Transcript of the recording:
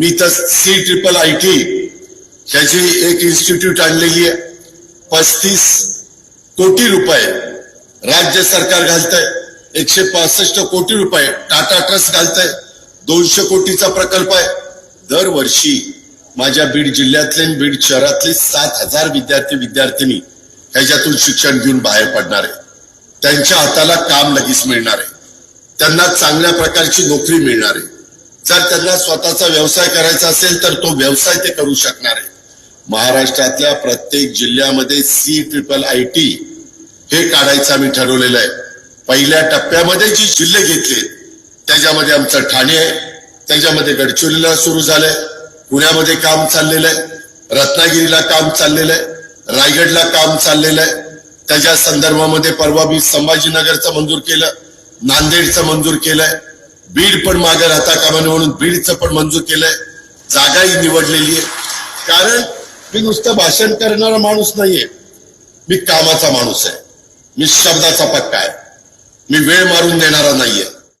मी तर C triple I T ह्याची एक इन्स्टिट्यूट आणलेली आहे. पस्तीस कोटी रुपये राज्य सरकार घालतंय. एकशे पासष्ट कोटी रुपये टाटा ट्रस्ट घालतंय. दोनशे कोटीचा प्रकल्प आहे. दरवर्षी माझ्या बीड जिल्ह्यातले आणि बीड शहरातले सात हजार विद्यार्थी विद्यार्थिनी ह्याच्यातून शिक्षण घेऊन बाहेर पडणार आहे. त्यांच्या हाताला काम लगेच मिळणार आहे. त्यांना चांगल्या प्रकारची नोकरी मिळणार आहे. जर त्यांना स्वतःचा व्यवसाय करायचा असेल तर तो व्यवसाय ते करू शकणार आहे महाराष्ट्रातल्या प्रत्येक जिल्ह्यामध्ये सी ट्रिपल आय टी हे काढायचं आम्ही ठरवलेलं आहे. पहिल्या टप्प्यामध्ये जी जिल्हे घेतले त्याच्यामध्ये आमचं ठाणे आहे. त्याच्यामध्ये गडचिरोलीला सुरू झालंय. पुण्यामध्ये काम चाललेलं आहे. रत्नागिरीला काम चाललेलं आहे. रायगडला काम चाललेलं आहे. त्याच्या संदर्भामध्ये परवा मी संभाजीनगरचं मंजूर केलं. नांदेडचं मंजूर केलंय. बीड पण मागे राहता कामा नये म्हणून बीडचं पण मंजूर केलंय. जागाही निवडलेली आहे. कारण मी नुसतं भाषण करणारा माणूस नाहीये. मी कामाचा माणूस आहे. मी शब्दाचा पक्का आहे. मी वेळ मारून देणारा नाहीये.